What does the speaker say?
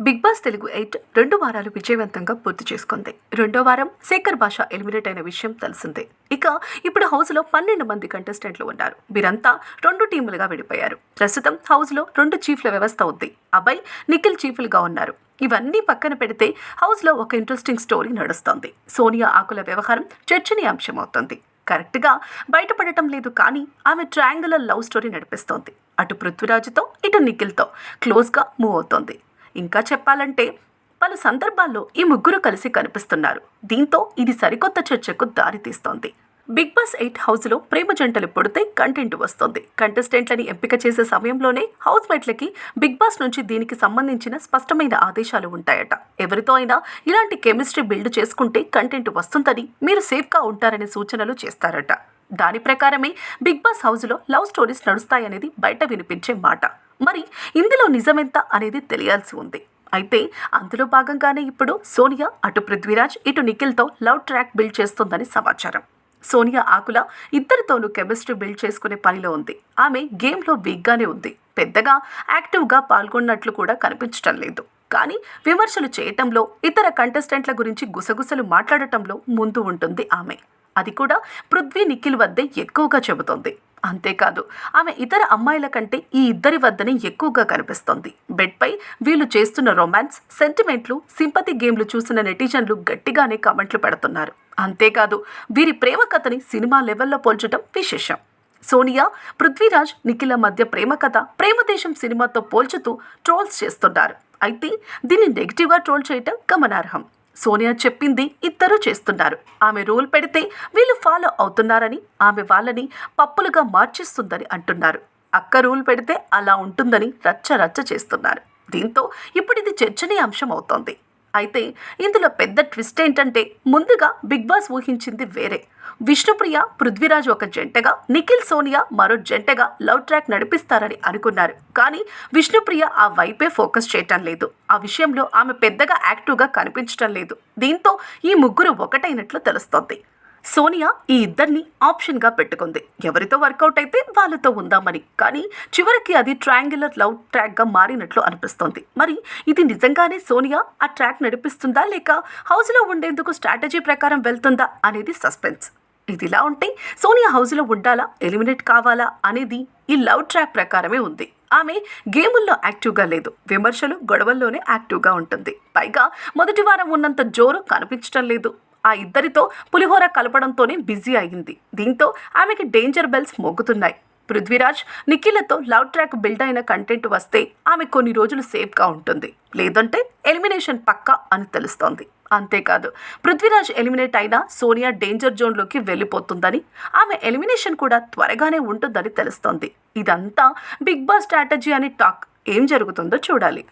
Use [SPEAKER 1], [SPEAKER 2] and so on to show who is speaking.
[SPEAKER 1] Big boss Telugu eight రెండు వారాలు విజయవంతంగా పూర్తి చేసుకుంది. రెండో వారం శేఖర్ భాష ఎలిమినేట్ అయిన విషయం తెలిసిందే. ఇక ఇప్పుడు హౌస్లో పన్నెండు మంది కంటెస్టెంట్లు ఉన్నారు. వీరంతా రెండు టీములుగా విడిపోయారు. ప్రస్తుతం హౌస్లో రెండు చీఫ్ల వ్యవస్థ ఉంది. అభయ్ నిఖిల్ చీఫ్లుగా ఉన్నారు. ఇవన్నీ పక్కన పెడితే హౌస్లో ఒక ఇంట్రెస్టింగ్ స్టోరీ నడుస్తోంది. సోనియా ఆకుల వ్యవహారం చర్చనీయాంశమవుతోంది. కరెక్ట్గా బయటపడటం లేదు కానీ ఆమె ట్రయాంగులర్ లవ్ స్టోరీ నడిపిస్తోంది. అటు పృథ్వీరాజుతో ఇటు నిఖిల్తో క్లోజ్గా మూవ్ అవుతోంది. ఇంకా చెప్పాలంటే పలు సందర్భాల్లో ఈ ముగ్గురు కలిసి కనిపిస్తున్నారు. దీంతో ఇది సరికొత్త చర్చకు దారితీస్తోంది బిగ్ బాస్ ఎయిట్ హౌస్లో ప్రేమ జంటలు పుడితే కంటెంట్ వస్తుంది. కంటెస్టెంట్లని ఎంపిక చేసే సమయంలోనే హౌస్ మేట్లకి బిగ్ బాస్ నుంచి దీనికి సంబంధించిన స్పష్టమైన ఆదేశాలు ఉంటాయట. ఎవరితో అయినా ఇలాంటి కెమిస్ట్రీ బిల్డ్ చేసుకుంటే కంటెంట్ వస్తుందని మీరు సేఫ్గా ఉంటారనే సూచనలు చేస్తారట. దాని ప్రకారమే బిగ్ బాస్ హౌస్లో లవ్ స్టోరీస్ నడుస్తాయనేది బయట వినిపించే మాట. మరి ఇందులో నిజమెంత అనేది తెలియాల్సి ఉంది. అయితే అందులో భాగంగానే ఇప్పుడు సోనియా అటు పృథ్వీరాజ్ ఇటు నిఖిల్తో లవ్ ట్రాక్ బిల్డ్ చేస్తుందని సమాచారం. సోనియా ఆకుల ఇద్దరితోనూ కెమిస్ట్రీ బిల్డ్ చేసుకునే పనిలో ఉంది. ఆమె గేమ్లో వీక్గానే ఉంది. పెద్దగా యాక్టివ్గా పాల్గొన్నట్లు కూడా కనిపించటం లేదు. కానీ విమర్శలు చేయటంలో ఇతర కంటెస్టెంట్ల గురించి గుసగుసలు మాట్లాడటంలో ముందు ఉంటుంది ఆమె. అది కూడా పృథ్వీ నిఖిల్ వద్దే ఎక్కువగా చెబుతోంది. అంతేకాదు ఆమె ఇతర అమ్మాయిల కంటే ఈ ఇద్దరి వద్దనే ఎక్కువగా కనిపిస్తోంది. బెడ్పై వీళ్ళు చేస్తున్న రొమాన్స్ సెంటిమెంట్లు సింపతి గేమ్లు చూసిన నెటిజన్లు గట్టిగానే కామెంట్లు పెడుతున్నారు. అంతేకాదు వీరి ప్రేమ కథని సినిమా లెవెల్లో పోల్చడం విశేషం. సోనియా పృథ్వీరాజ్ నిఖిల మధ్య ప్రేమ కథ ప్రేమదేశం సినిమాతో పోల్చుతూ ట్రోల్స్ చేస్తున్నారు. అయితే దీన్ని నెగిటివ్గా ట్రోల్ చేయటం గమనార్హం. సోనియా చెప్పింది ఇద్దరూ చేస్తున్నారు. ఆమె రూల్ పెడితే వీళ్ళు ఫాలో అవుతున్నారని ఆమె వాళ్ళని పప్పులుగా మార్చేస్తుందని అంటున్నారు. అక్క రూల్ పెడితే అలా ఉంటుందని రచ్చ రచ్చ చేస్తున్నారు. దీంతో ఇప్పుడు ఇది చర్చనీయాంశం అవుతోంది. అయితే ఇందులో పెద్ద ట్విస్ట్ ఏంటంటే ముందుగా బిగ్ బాస్ ఊహించింది వేరే. విష్ణుప్రియ పృథ్వీరాజ్ ఒక జంటగా నిఖిల్ సోనియా మరో జంటగా లవ్ ట్రాక్ నడిపిస్తారని అనుకున్నారు. కానీ విష్ణుప్రియ ఆ వైపే ఫోకస్ చేయటం లేదు. ఆ విషయంలో ఆమె పెద్దగా యాక్టివ్గా కనిపించటం లేదు. దీంతో ఈ ముగ్గురు ఒకటైనట్లు తెలుస్తోంది. సోనియా ఈ ఇద్దరిని ఆప్షన్గా పెట్టుకుంది. ఎవరితో వర్కౌట్ అయితే వాళ్ళతో ఉందామని. కానీ చివరికి అది ట్రయాంగులర్ లవ్ ట్రాక్గా మారినట్లు అనిపిస్తోంది. మరి ఇది నిజంగానే సోనియా ఆ ట్రాక్ నడిపిస్తుందా లేక హౌస్లో ఉండేందుకు స్ట్రాటజీ ప్రకారం వెళ్తుందా అనేది సస్పెన్స్. ఇదిలా ఉంటే సోనియా హౌస్లో ఉండాలా? ఎలిమినేట్ కావాలా? అనేది ఈ లవ్ ట్రాక్ ప్రకారమే ఉంది. ఆమె గేముల్లో యాక్టివ్గా లేదు. విమర్శలు గొడవల్లోనే యాక్టివ్గా ఉంటుంది. పైగా మొదటి వారం ఉన్నంత జోరు కనిపించడం లేదు. ఆ ఇద్దరితో పులిహోర కలపడంతోనే బిజీ అయింది దీంతో ఆమెకి డేంజర్ బెల్స్ మోగుతున్నాయి పృథ్వీరాజ్ నిఖిలతో లవ్ ట్రాక్ బిల్డ్ అయిన కంటెంట్ వస్తే ఆమె కొన్ని రోజులు సేఫ్గా ఉంటుంది. లేదంటే ఎలిమినేషన్ పక్కా అని తెలుస్తోంది. అంతేకాదు పృథ్వీరాజ్ ఎలిమినేట్ అయినా సోనియా డేంజర్ జోన్లోకి వెళ్ళిపోతుందని ఆమె ఎలిమినేషన్ కూడా త్వరగానే ఉంటుందని తెలుస్తోంది. ఇదంతా బిగ్ బాస్ స్ట్రాటజీ అని టాక్. ఏం జరుగుతుందో చూడాలి.